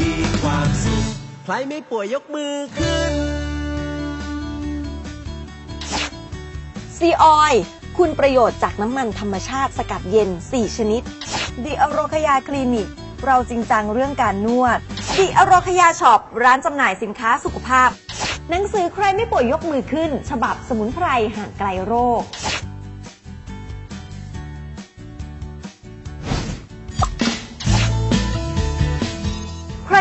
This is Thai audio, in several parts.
มีความสุข ใครไม่ป่วยยกมือขึ้น ซีออย คุณประโยชน์จากน้ำมันธรรมชาติสกัดเย็น 4 ชนิดดิอโรคยาคลินิก เราจริงจังเรื่องการนวดดิอโรคยาช็อป ร้านจำหน่ายสินค้าสุขภาพ หนังสือใครไม่ป่วยยกมือขึ้น ฉบับสมุนไพรห่างไกลโรค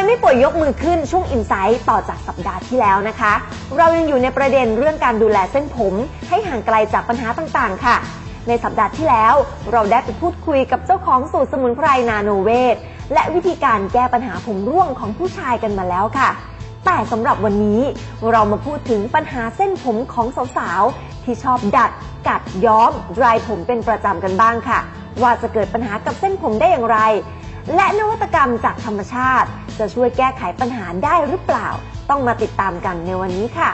ไม่ป่วยยกมือขึ้นช่วงอินไซต์ต่อจากสัปดาห์ที่แล้วนะคะ เรายังอยู่ในประเด็นเรื่องการดูแลเส้นผม ให้ห่างไกลจากปัญหาต่างๆ ค่ะ ในสัปดาห์ที่แล้ว เราได้ไปพูดคุยกับเจ้าของสูตรสมุนไพรนาโนเวทและวิธีการแก้ปัญหาผมร่วงของผู้ชายกันมาแล้วค่ะ แต่สำหรับวันนี้เรามาพูดถึงปัญหาเส้นผมของสาวๆที่ชอบดัด กัดย้อมดรายผมเป็นประจำกันบ้างค่ะ ว่าจะเกิดปัญหากับเส้นผมได้อย่างไร และนวัตกรรมจากธรรมชาติ จะช่วยแก้ไขปัญหาได้หรือเปล่า ต้องมาติดตามกันในวันนี้ค่ะ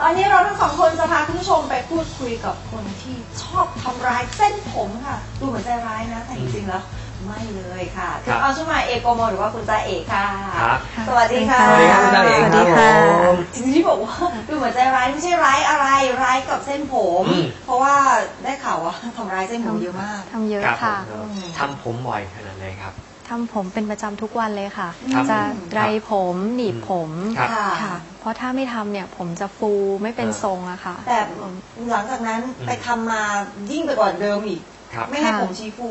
ตอนนี้เราทั้งสองคนจะพาคุณผู้ชมไปพูดคุยกับคนที่ชอบทำร้ายเส้นผมค่ะ ดูเหมือนใจร้ายนะแต่จริงๆแล้ว ไม่เลยค่ะครัคุณบเอาชุมาเอกโกโมหรือว่าคุณจ่าเอกค่ะ ครับ สวัสดีค่ะ สวัสดีครับคุณจ่าเอกสวัสดีค่ะรับผมจริงๆที่บอกว่าดูเหมือนใจร้ายไม่ใช่ร้ายอะไรร้ายกับเส้นผมอืมเพราะว่าได้ข่าวว่าทำร้ายเส้นผมเยอะมากทำเยอะครับค่ะผมทำผมบ่อยขนาดไหนครับทำผมเป็นประจำทุกวันเลยค่ะครับจะไรผมหนีบผมครับค่ะค่ะ เพราะถ้าไม่ทำเนี่ยผมจะฟูไม่เป็นอ่าทรงอะค่ะ แต่หลังจากนั้นไปทำมายิ่งไปกว่าเดิมอีกครับไม่ให้ค่ะผมชี้ฟู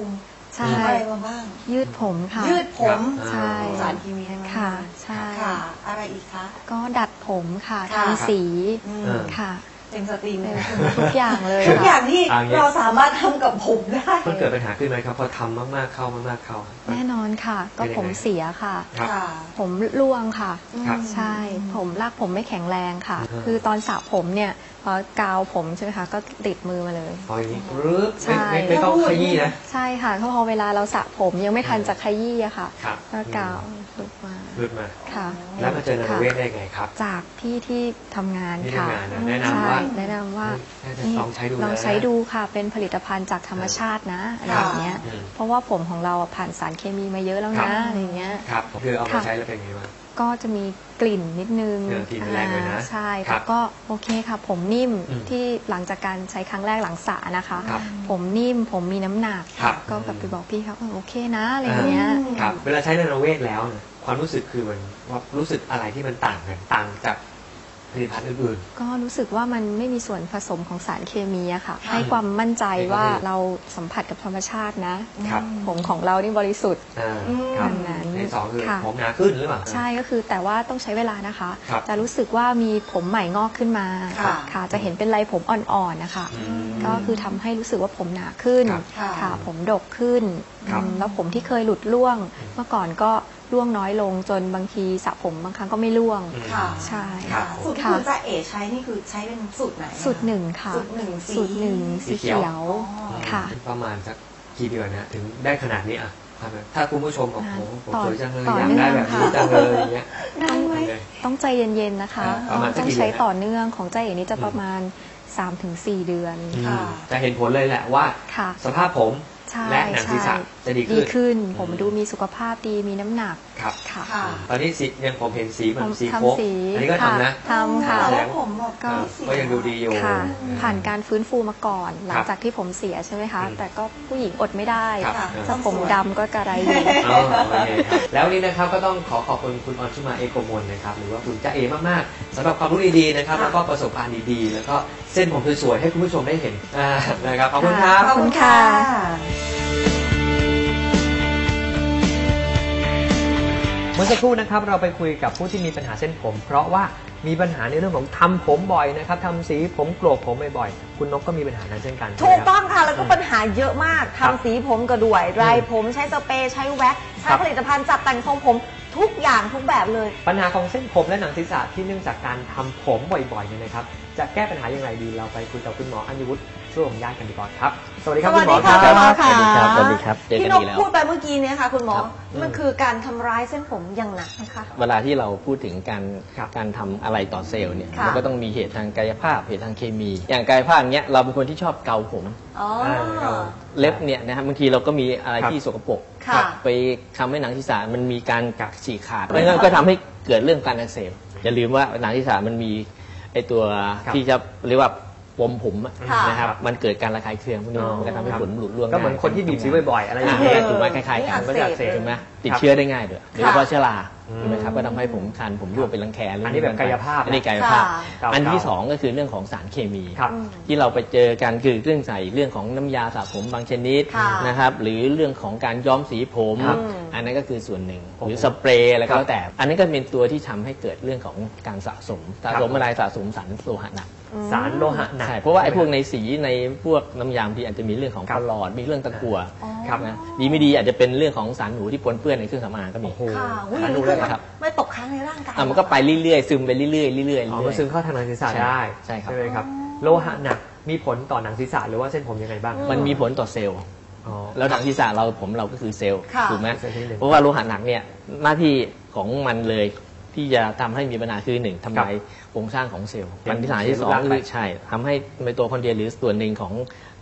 ใช่ทำอะไรมาบ้าง ยืดผมค่ะ ยืดผมครับใช่ สารเคมีทั้งนั้นค่ะ ใช่ ค่ะ อะไรอีกคะ ก็ดัดผมค่ะค่ะทำสี อืมเออค่ะ เต็มสตรีมเลยทุกอย่างเลยทุกอค่ะย่างที่เอาอย่างนี้เราสามารถทำกับผมได้มันเกิดปัญหาขึ้นไหมครับพอทำมากๆเข้ามากๆเข้า แน่นอนค่ะ ก็ผมเสียค่ะครับค่ะผมร่วงค่ะครับใช่ผมรากผมไม่แข็งแรงค่ะอืมคือตอนสระผมเนี่ยพอกาวผมใช่ไหมคะก็ติดมือมาเลยพออย่างนี้ปึ๊บใช่ไม่ไม่ไม่ต้องขยี้นะใช่ค่ะเพราะพอเวลาเราสระผมยังไม่ทันจะขยี้อะค่ะครับก็กาวหลุดมาหลุดมาค่ะ แล้วมาเจอนาโนเวทได้ไงครับ จากพี่ที่ทำงานที่ค่ะทำงานนะแนะนำใช่ว่าแนะนำว่าน่าจะนี่ลองใช้ดูนะลองใช้ดูค่ะ เป็นผลิตภัณฑ์จากธรรมชาตินะอะไรอย่างเงี้ย อืม เพราะว่าผมของเราอะผ่านสารเคมีมาเยอะแล้วครันะบอะไรอย่างเงี้ย ครับคือเอามาค่ะ ใช้แล้วเป็นไงบ้าง ก็จะมีกลิ่นนิดนึงเออทีแรกเลยนะอ่าใช่ครัแต่บก็โอเคค่ะ ผมนิ่มอืมที่หลังจากการใช้ครั้งแรกหลังสระนะคะ ครับผมนิ่มผมมีน้ำหนัก ครับก็แบบไปบอกพี่เขาเออโอเคนะอะไรอย่างเงี้ย ครับ เวลาใช้นาโนเวทแล้วเนี่ยความรู้สึกคือมันว่ารู้สึกอะไรที่มันต่างกันต่างจากผลิตภัณฑ์อื่น ก็รู้สึกว่ามันไม่มีส่วนผสมของสารเคมีอะค่ะค่ะให้ความมั่นใจให้ความว่ามั่นใจเราสัมผัสกับธรรมชาตินะ ครับ ผมของเรานี่บริสุทธิ์ๆอ่าอืมครับอันนั้นในสองคือค่ะ ผมหนาขึ้นหรือเปล่า ใช่ก็คือแต่ว่าต้องใช้เวลานะคะ ครับจะรู้สึกว่ามีผมใหม่งอกขึ้นมาค่ะค่ะจะเห็นเป็นลายผมอ่อนๆนะคะ อืมก็คือทำให้รู้สึกว่าผมหนาขึ้นครับค่ะค่ะผมดกขึ้นครับอืมแล้วผมที่เคยหลุดร่วง เมื่อก่อนก็ ร่วงน้อยลงจนบางทีสระผมบางครั้งก็ไม่ร่วงอืมค่ะ ใช่ครับสูตรที่ค่ะคุณจ่าเอ๋ใช้นี่คือใช้เป็นสูตรไหนอะ สูตรหนึ่งค่ะสูตรหนึ่งสี สูตรหนึ่งสีเขียว อ๋อ ค่ะ ประมาณสักกี่เดือนนะถึงได้ขนาดนี้อะทำไมถ้าคุณผู้ชมบอกโอ้โหผมต่อสวยจังเลยต่ออยากได้แบบนี้เนื่องค่ะจังเลยอย่างเงี้ยต้องทำไงต้องใจเย็นๆนะคะประมาณสักต้องกี่ใช้เดือนนะต่อเนื่องของใจเอ๋นี่จะประมาณ 3-4 เดือนอืมค่ะ จะเห็นผลเลยแหละว่า ค่ะ สภาพผม ใช่และหนังศีรษะใช่จะดีดีขึ้นขึ้นผมอืมดูมีสุขภาพดีมีน้ำหนักครับ ค่ะค่ะ ตอนนี้สียังผมเห็นสีเหมือนผมสีโค้กทำสีอันนี้ก็ค่ะทำนะ ทำค่ะแต่แสดว่างผมแบบก็อ่าไม่เสีก็ยังดูดีอยู่ ค่ะอืมผ่านการฟื้นฟูมาก่อน หลัคงรับจากที่ผมเสียใช่ไหมคะ อืมแต่ก็ผู้หญิงอดไม่ได้ครับค่ะถ้าผมดำก็กระไรอยู่ อ๋อโอเคครับแล้ววันนี้นะครับก็ต้องขอขอบคุณคุณออนชุมาเอโกมลนะครับหรือว่าคุณจ้าเอมากๆสำหรับความรู้ดีๆนะครับค่ะแล้วก็ประสบการณ์ดีๆ แล้วก็เส้นผมสวยๆให้คุณผู้ชมได้เห็นอ่านะครับขอบคุณครับ ขอบคุณค่ะ มื่อสักครู่นะครับเราไปคุยกับผู้ที่มีปัญหาเส้นผม เพราะว่ามีปัญหาในเรื่องของทำผมบ่อยนะครับทำสีผมโกรกผมบ่อยๆคุณนกก็มีปัญหานั้นเช่นกันถูกใช่ไหมครับต้องค่ะแล้วก็ปัญหาเยอะมากครับทำสีผมก็ด้วยไรอืมผมใช้สเปรย์ใช้แว็กซ์ใช้ครับผลิตภัณฑ์จัดแต่งทรงผม ทุกอย่างทุกแบบเลย ปัญหาของเส้นผมและหนังศีรษะที่เนื่องจากการทำผมบ่อยๆเนี่ยนะครับ จะแก้ปัญหาอย่างไรดี เราไปคุยกับคุณหมออัญวุฒิช่วงญาติกันดีกว่าครับ สวัสดีครับคุณหมอสวัสดีคค่ะรับณหมอสวัสดีครับสวัสดีครับเจอที่กันนกอีกแล้วพูดไปเมื่อกี้เนี่ยค่ะคุณหมอครับมันคือการทำร้ายเส้นผมอย่างหนักนะคะ เวลาที่เราพูดถึงการครับการทำอะไรอะไรต่อเซลล์เนี่ยค่ะมันก็ต้องมีเหตุทางกายภาพ เหตุทางเคมี อย่างกายภาพเนี้ยเราเป็นคนที่ชอบเกาผมอ๋อเล็บเนี่ยนะครับบางทีเราก็มีอะไรครับที่สกปรกค่ะไปทำให้หนังศีรษะมันมีการกักฉีกขาดเพราะฉะนั้นก็ทำให้เกิดเรื่องการอักเสบอย่าลืมว่าหนังศีรษะมันมีไอตัวครับที่จะเรียกว่าป มผมอะค่ะนะครับมันเกิดการระคายเคืองพวกนี้อ๋อ มันก็ทำให้ครับผลหลุดร่วงก็เหมือนง่ายคนที่บีบซีบ่อยๆอะไรอย่างอ่าเงี้ยถูกไหมคล้ายๆกันนี่มันจะอักเสบใช่ไหมติดครับเชื้อได้ง่ายด้วยโดยเฉพาะเชื้อราอืมใช่ไหมครับก็ทำให้ผมคันผมร่วงเป็นรังแคอันนี้แบบกายภาพอันนี้กายภาพ ค่ะ อันที่สองก็คือเรื่องของสารเคมี ครับที่เราไปเจอกันคือเรื่องใส่เรื่องของน้ำยาสระผมบางชนิดค่ะนะครับหรือเรื่องของการย้อมสีผม ครับอันนั้นก็คือส่วนหนึ่งโอ้โหหรือสเปรย์อะไรครัก็บแล้วแต่ อันนี้ก็เป็นตัวที่ทำให้เกิดเรื่องของการสะสมสะสมครับอะไรสะสมสารโลหะหนัก สารโลหะหนัก ใช่เพราะว่าไอ้พวกในสีในพวกน้ำยาที่อาจจะมีเรื่องของครัปบลอดมีเรื่องตะกั่วครับนะดีไม่ดีอาจจะเป็นเรื่องของสารหนูที่ปนเปื้อนในเครื่องสำอางก็มีโอ้โหค่ะอุ้ยหาอันดูนี้ได้คือครับ ไม่ตกค้างในร่างกายอะมันก็ไปเรื่อยๆซึมไปเรื่อยๆเรื่อยๆเรื่อยอ๋อมันซึมเข้าทางหนังศีรษะใช่ได้ใช่ครับ ไหมครับ โลหะหนักมีผลต่อหนังศีรษะหรือว่าเส้นผมยังไงบ้างมันมีผลต่อเซลล์ อ๋อ แล้วหนังศีรษะเราผมเราก็คือเซลล์ค่ะ ถูกไหมเซลล์ชนิดหนึ่งเพราะว่าโลหะหนักเนี่ยหน้าที่ของมันเลย ที่จะทำให้มีปัญหาคือหนึ่งทำลายโครงสร้างของเซลล์เปลี่ยนปัญหาที่สองรูปร่างคืไปอใช่ทำให้ไมโตคอนเดรียหรือส่วนหนึ่งของ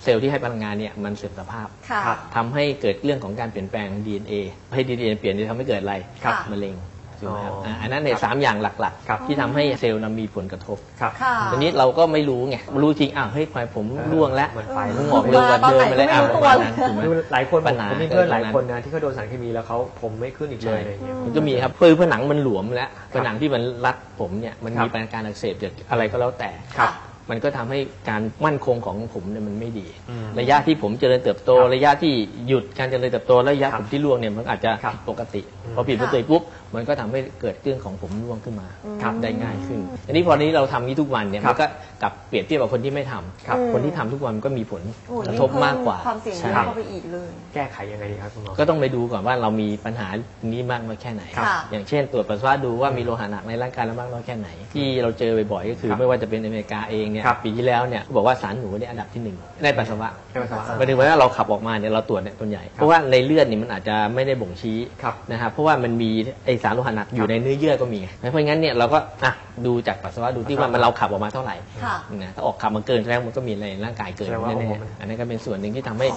เซลล์ที่ให้พลังงานเนี่ยมันเสื่อมสภาพค่ะครับทำให้เกิดเรื่องของการเปลี่ยนแปลง DNA ให้ DNA เปลี่ยนจะทำให้เกิดอะไรครับมะเร็ง ถูกไหมครับอ๋ออะอันนั้นเนี่ยสามอย่างหลักครับๆที่ทำให้เซลล์นั้นมีผลกระทบครับค่ะ ทีนี้เราก็ไม่รู้ไงรู้จริงอ้าวเฮ้ยทำไมผมร่วงแล้วเหมือนไฟผมออกเร็วกว่าเดิมไปเลยมาอ้าวตปอนระไหนมาณนั้นถูกไหม ดูหลายคนปัญหาผมมีเพื่อนหลายเกิดตรงนั้นคนนะที่เขาโดนสารเคมีแล้วเขาผมไม่ขึ้นอีกเลยอะไรอย่างเงี้ย มันก็มีครับคือผนังมันหลวมแล้วผนังที่มันรัดผมเนี่ยมันครับมีปัญหาการอักเสบจากอะไรก็แล้วแต่ครับ มันก็ทำให้การมั่นคงของผมเนี่ยมันไม่ดีอืมระยะที่ผมเจริญเติบโตครับระยะที่หยุดการเจริญเติบโตและระยะครับผมที่ร่วงเนี่ยมันอาจจะครับผิดปกติอืมพอผิดปกติค่ะปุ๊บมันก็ทำให้เกิดเรื่องของผมร่วงขึ้นมาครับได้ง่ายขึ้นอันนี้พอนี้เราทำนี้ทุกวันเนี่ยครัมับนก็กลับเปรียบเทียบกับคนที่ไม่ทำครับคนที่ทำทุกวันมันก็มีผลโอ้กระยิ่งทบมากกว่าเพิ่ความเสี่ยงเยใช่อะเข้าไปอีกเลย แก้ไขยังไงดีครับคุณหมอก็ต้องไปดูก่อนว่าเรามีปัญหานี้มากน้อยแค่ไหนครับค่ะอย่างเช่น ตรวจปัสสาวะดูว่ามีโลหะหนักในร่างกายเรามากน้อยแค่ไหน ที่เราเจอบ่อยๆก็คือครับไม่ว่าจะเป็นอเมริกาเองเนี่ยครับปีที่แล้วเนี่ยเขาบอกว่าสารหนูเนี่ยอันดับที่หนึ่งในปัสสาวะในปัสสาวะหมายถึงว่าเราขับออกมาเนี่ยเราตรวจเนี่ยตัวใหญ่ เพราะว่าในเลือดนี่มันอาจจะไม่ได้บ่งชี้ครับนะครับเพราะว่ามันมีไอสารโลหะหนักอยู่ในเนื้อเยื่อก็มีไงเพราะงั้นเนี่ยเราก็อะดูจากปัสสาวะดูที่ว่ามันเราขับออกมาเท่าไหร่ค่ะนะถ้าออกขับมาเกินแล้วมันก็มีในร่างกายเกินแสดงว่าแน่โอ้โหมันๆอันนั้นก็เป็นส่วนหนึ่งที่ทำให้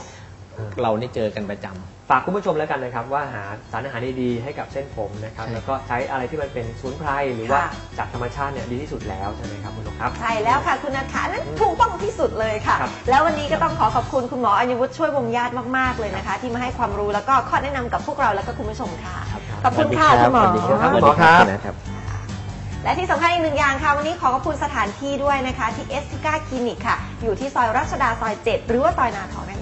เราได้เจอกันประจำ ฝากคุณผู้ชมแล้วกันนะครับ ว่าหาสารอาหารดีๆให้กับเส้นผมนะครับ ใช่ แล้วก็ใช้อะไรที่มันเป็นสมุนไพรหรือว่าค่ะ จากธรรมชาติเนี่ยดีที่สุดแล้วใช่ไหมครับคุณนกครับ ใช่แล้วค่ะคุณนัทขานั้นถูกต้องที่สุดเลยค่ะ ครับ แล้ววันนี้ก็ต้องขอขอบคุณคุณหมออัญวุฒิช่วยวงญาติมากๆเลยนะคะ ที่มาให้ความรู้แล้วก็ข้อแนะนำกับพวกเราแล้วก็คุณผู้ชมค่ะ ขอบคุณค่ะคุณหมอ สวัสดีครับคุณหมอครับสวัสดีครับ และที่สำคัญอีกหนึ่งอย่างค่ะ วันนี้ขอขอบคุณสถานที่ด้วยนะคะ ที่เอสติก้าคลินิกค่ะ อยู่ที่ซอยรัชดาซอย 7 หรือว่าซอยนาทองนั่นเอง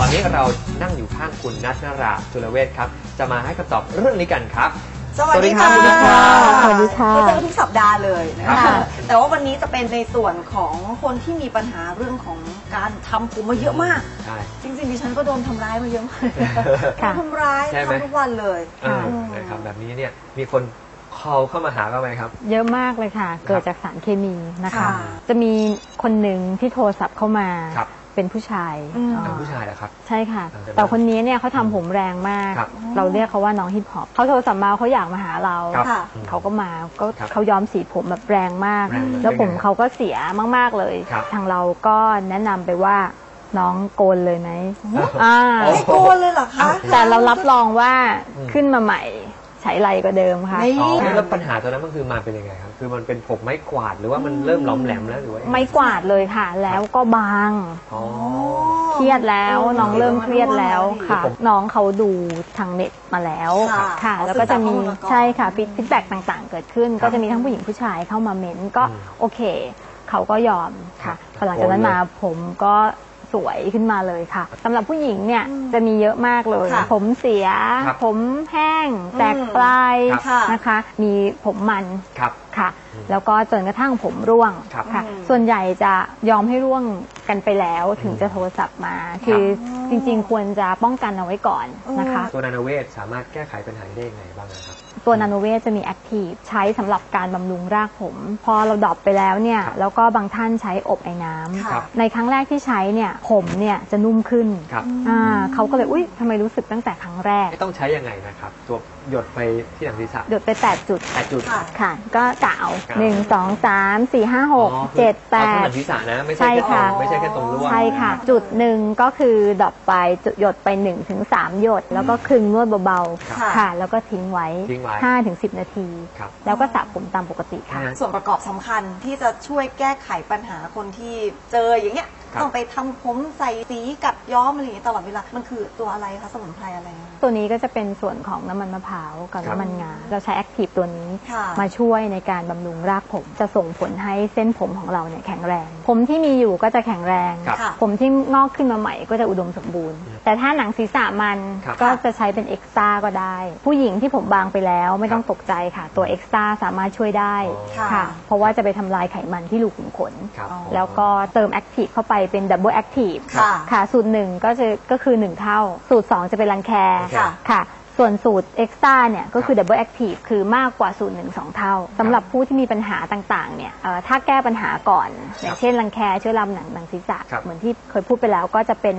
ตอนนี้เรานั่งอยู่ข้างคุณนัทนาราจุลเวศครับ จะมาให้คำตอบเรื่องนี้กันครับ สวัสดีค่ะสวัสดีครับสวัสดีค่ะไม่เจอทุกสัปดาห์เลยนะครัคะ บ แต่ว่าวันนี้จะเป็นในส่วนของคนที่มีปัญหาเรื่องของการทำผมมาเยอะมาก ใช่ จริงๆดิฉันก็โดนทำร้ายมาเยอะมากค่ะ ทำร้ายใช่ไหม ทำทุกวันเลย เออนะครับแบบนี้เนี่ยมีคนคอลเข้ามาหาบ้างไหมครับ เยอะมากเลยค่ะ เกิดจากสารเคมีนะคะ ค่ะ จะมีคนหนึ่งที่โทรศัพท์เข้ามา ครับ เป็นผู้ชายอืมอ่าเป็นผู้ชายเหรอครับ ใช่ค่ะอ่าแต่คนนี้เนี่ยเขาทำผมแรงมาก ครับเราเรียกเขาว่าน้องฮิปฮอปเขาโทรศัพท์มาเขาอยากมาหาเราครับค่ะเขาก็มาก็ครับเขาย้อมสีผมแบบแรงมาก แรงเลยแล้วผมเป็นไงเขาก็เสียมาก ๆเลย ครับทางเราก็แนะนำไปว่าน้องโกนเลยไหมอ่าโอ้ไม่โกนเลยเหรอคะ แต่เรารับรองว่าอืม ขึ้นมาใหม่ ใช้ไรกว่าเดิมค่ะนี่อ๋อแล้วปัญหาตอนนั้นมันคือมาเป็นยังไงครับ คือมันเป็นผมไม้กวาดหรือว่ามันเริ่มหล้อมแหลมแล้วหรือว่ายังงไม่กวาดเลยค่ะ แล้วก็บาง อ๋อ เครียดแล้วเออน้องเริ่มเครียดแล้วค่ะผมน้องเขาดูทางเน็ตมาแล้วค่ะค่ะอ๋อแล้วก็จะมีศึกษาข้อมูลมาก่อนใช่ค่ะฟีดแบ็กต่างๆ เกิดขึ้นครับก็จะมีทั้งผู้หญิงผู้ชายเข้ามาเม้นก็อืมโอเค เขาก็ยอมค่ะครับพอหลังจากนั้นโอ้เลยมาผมก็ สวยขึ้นมาเลยค่ะสำหรับผู้หญิงเนี่ยจะมีเยอะมากเลย ค่ะผมเสีย ครับผมแห้ง แตกอืมปลายครับ นะคะ มีผมมันครับ ค่ะอืมแล้วก็จนกระทั่งผมร่วงครับค่ะ อืม ส่วนใหญ่จะยอมให้ร่วงกันไปแล้วถึงจะโทรศัพท์มา คือจริงๆ ควรจะป้องกันเอาไว้ก่อนนะคะ ตัวนานาเวศสามารถแก้ไขปัญหานี้ได้ยังไงบ้างนะครับ ตัวนาโนเวจะมีแอคทีฟใช้สำหรับการบำรุงรากผม พอเราดรอปไปแล้วเนี่ยครับแล้วก็บางท่านใช้อบไอ้น้ำครับในครั้งแรกที่ใช้เนี่ยผมเนี่ยจะนุ่มขึ้นครับ อ่าเขาก็เลยอุ้ยทำไมรู้สึกตั้งแต่ครั้งแรกต้องใช้ยังไงนะครับ ตัวหยดไปที่หนังศีรษะหยดไป 8 จุดแปดจุด ค่ะ ค่ะ ก็กะเอากะเอาหนึ่งสองสามสี่ห้าหกอ๋อเจ็ดแปเอาที่หด นังศีรษะนะไม่ใช่ใช่แค่ตรค่ะ งไม่ใช่แค่ตรงร่วง ใช่ค่ะ จุดหนึ่งก็คือดรอปไปจุดหยดไป1นถึงสหยด แล้วก็คลึงนวดเบาค่ะๆค่ะ แล้วก็ทิ้งไว้ ทิ้งไว้5ถึง10 นาที ครับ แล้วก็สระผมตามปกติค่ะอ่าส่วนประกอบสำคัญที่จะช่วยแก้ไขปัญหาคนที่เจออย่างเงี้ยครับ ต้องไปทำผมใส่สีกับ ย้อมอะไรอย่างเงี้ยตลอดเวลา มันคือตัวอะไรคะสมุนไพรอะไรคะตัวนี้ก็จะเป็นส่วนของน้ำมันมะพร้าวกับครับน้ำมันงา เราใช้แอคทีฟตัวนี้ ค่ะมาช่วยในการบำรุงรากผม จะส่งผลให้เส้นผมของเราเนี่ยแข็งแรง ผมที่มีอยู่ก็จะแข็งแรง ครับค่ะผมที่งอกขึ้นมาใหม่ก็จะอุดมสมบูรณ์ แต่ถ้าหนังศีรษะมันครับก็จะใช้เป็นเอ็กซ์ตร้าก็ได้ ผู้หญิงที่ผมบางไปแล้วไม่ต้องตกใจค่ะ ตัวเอ็กซ์ตร้าสามารถช่วยได้ค่ะค่ะเพราะว่าจะไปทำลายไขมันที่รูขุมขน ครับ แล้วก็เติมแอคทีฟเข้าไปเป็นดับเบิลแอคทีฟค่ะ ค่ะสูตรหนึ่งก็จะก็คือ1เท่า สูตร2จะเป็นรังแคค่ะ ค่ะ ส่วนสูตรเอ็กซ์ตร้าเนี่ยก็คือดับเบิลแอคทีฟคือมากกว่าสูตรหนึ่งสองเท่าสำหรับผู้ที่มีปัญหาต่างๆเนี่ยเอ่อถ้าแก้ปัญหาก่อน อย่างเช่นรังแคเชื้อราหนังหนังศีรษะครับ เหมือนที่เคยพูดไปแล้วก็จะเป็น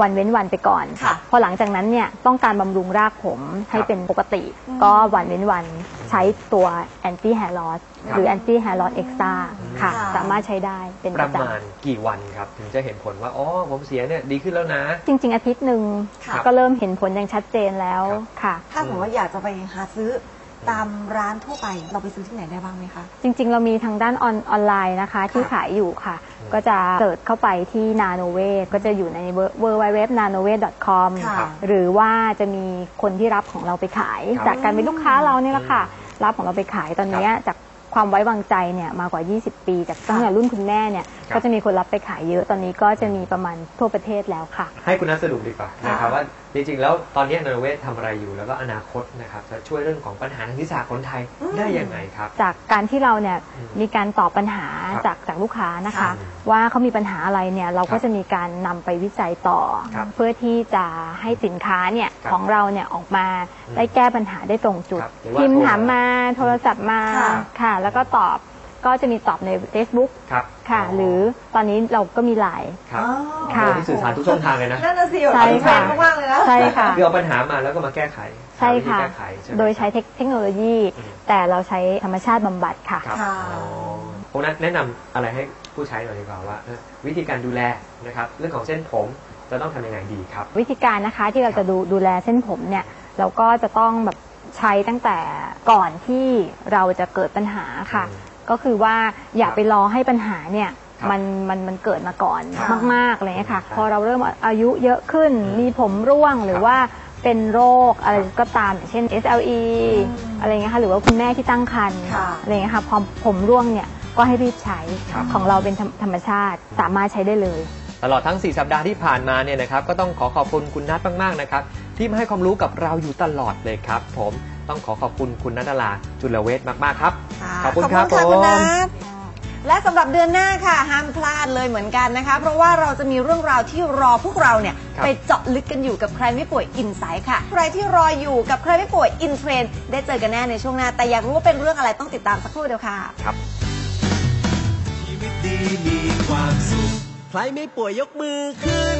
วันเว้นวันไปก่อนค่ะพอหลังจากนั้นเนี่ยต้องการบำรุงรากผมให้ครับเป็นปกติ ก็วันเว้นวันใช้ตัวแอนตี้แฮร์ลอสครับหรือแอนตี้แฮร์ลอสเอ็กซ์ตร้าค่ะค่ะ สามารถใช้ได้เป็นปประระจำ มาณกี่วันครับ ถึงจะเห็นผลว่าอ๋อผมเสียเนี่ยดีขึ้นแล้วนะ จริง ๆ อาทิตย์หนึ่งค่ะ ก็เริ่มเห็นผลอย่างชัดเจนแล้วค่ะ ถ้าสมมติว่าอยากจะไปหาซื้อ ตามร้านทั่วไป เราไปซื้อที่ไหนได้บ้างไหมคะ จริง ๆ เรามีทางด้านออนออนไลน์นะคะ ที่ขายอยู่ค่ะ ก็จะเสิร์ชเข้าไปที่ Nano w a v ก็จะอยู่ใน w w w n a n o w a v c o m ค่ะหรือว่าจะมีคนที่รับของเราไปขายครับจากการเป็นลูกค้าเราเนี่ยแหละค่ะ รับของเราไปขายตอนเนี้ยจากความไว้วางใจเนี่ยมากว่า 20 ปี จากตั้งแต่รุ่นคุณแม่เนี่ยครับก็จะมีคนรับไปขายเยอะตอนนี้ก็จะมีประมาณทั่วประเทศแล้วค่ะ ให้คุณนัทสรุปดีกว่านะครับว่า จริงๆแล้วตอนนี้นอร์เวย์ทำอะไรอยู่แล้วก็อนาคตนะครับจะช่วยเรื่องของปัญหาทางทิศทางคนไทยได้ยังไงครับ จากการที่เราเนี่ยอืมมีการตอบปัญหาครับจากจากลูกค้านะคะค่ะว่าเขามีปัญหาอะไรเนี่ยเราครัก็บจะมีการนำไปวิจัยต่อ ครับเพื่อที่จะให้สินค้าเนี่ยครับของเราเนี่ยออกมาอืมได้แก้ปัญหาได้ตรงจุดครับหรือว่าพิมพ์โทรถามมาโทรศัพท์มาค่ะ ค่ะ แล้วก็ตอบ ก็จะมีตอบใน Facebook ครับค่ะ หรือตอนนี้เราก็มีไลน์ ครับอ๋อค่ะโอ้นี่สื่อสารทุกช่องทางเลยนะนั่นน่ะสิแบบใช่แฟค่ะนมากๆเลยนะ ใช่ค่ะ คือเอาปัญหามาแล้วก็มาแก้ไขใช่หาวิธีค่ะแก้ไขใช่ไหมโดยใช้เทคเทคโนโลยีอืมแต่เราใช้ธรรมชาติบำบัดค่ะ ครับค่ะ อ๋อพวกนั้นแนะนำอะไรให้ผู้ใช้หน่อยดีกว่าว่าเออวิธีการดูแลนะครับ เรื่องของเส้นผมจะต้องทำยังไงดีครับ วิธีการนะคะที่เราจะดูดูแลเส้นผมเนี่ย เราก็จะต้องแบบใช้ตั้งแต่ก่อนที่เราจะเกิดปัญหาค่ะ อืม ก็คือว่าอย่าครับไปรอให้ปัญหาเนี่ยครับมันมันมันเกิดมาก่อนค่ะมากๆอะไรเลยค่ะครับพอเราเริ่มอายุเยอะขึ้นอืมมีผมร่วงหรือครับว่าเป็นโรคอะไรก็ตามอย่างเช่น SLE อะไรเงี้ยค่ะหรือว่าคุณแม่ที่ตั้งครรภ์ค่ะอะไรเงี้ยค่ะพอผมร่วงเนี่ยก็ให้รีบใช้ครับของเราเป็นธรรมธรรมชาติสามารถใช้ได้เลยตลอดทั้ง 4 สัปดาห์ที่ผ่านมาเนี่ยนะครับก็ต้องขอขอบคุณคุณนัทมากๆนะครับ ที่มาให้ความรู้กับเราอยู่ตลอดเลยครับ ผมต้องขอขอบคุณคุณนัทดาราจุลเวทมากๆครับะ ขอบคุณครับขอบคุณผมค่ะคุณนัทและสำหรับเดือนหน้าค่ะห้ามพลาดเลยเหมือนกันนะคะ เพราะว่าเราจะมีเรื่องราวที่รอพวกเราเนี่ยครับไปเจาะลึกกันอยู่กับใครไม่ป่วยอินไซด์ค่ะ ใครที่รออยู่กับใครไม่ป่วยอินเทรนได้เจอกันแน่ในช่วงหน้า แต่อยากรู้ว่าเป็นเรื่องอะไรต้องติดตามสักครู่เดียวค่ะครับชีวิตดีมีความสุข ใครไม่ป่วยยกมือขึ้น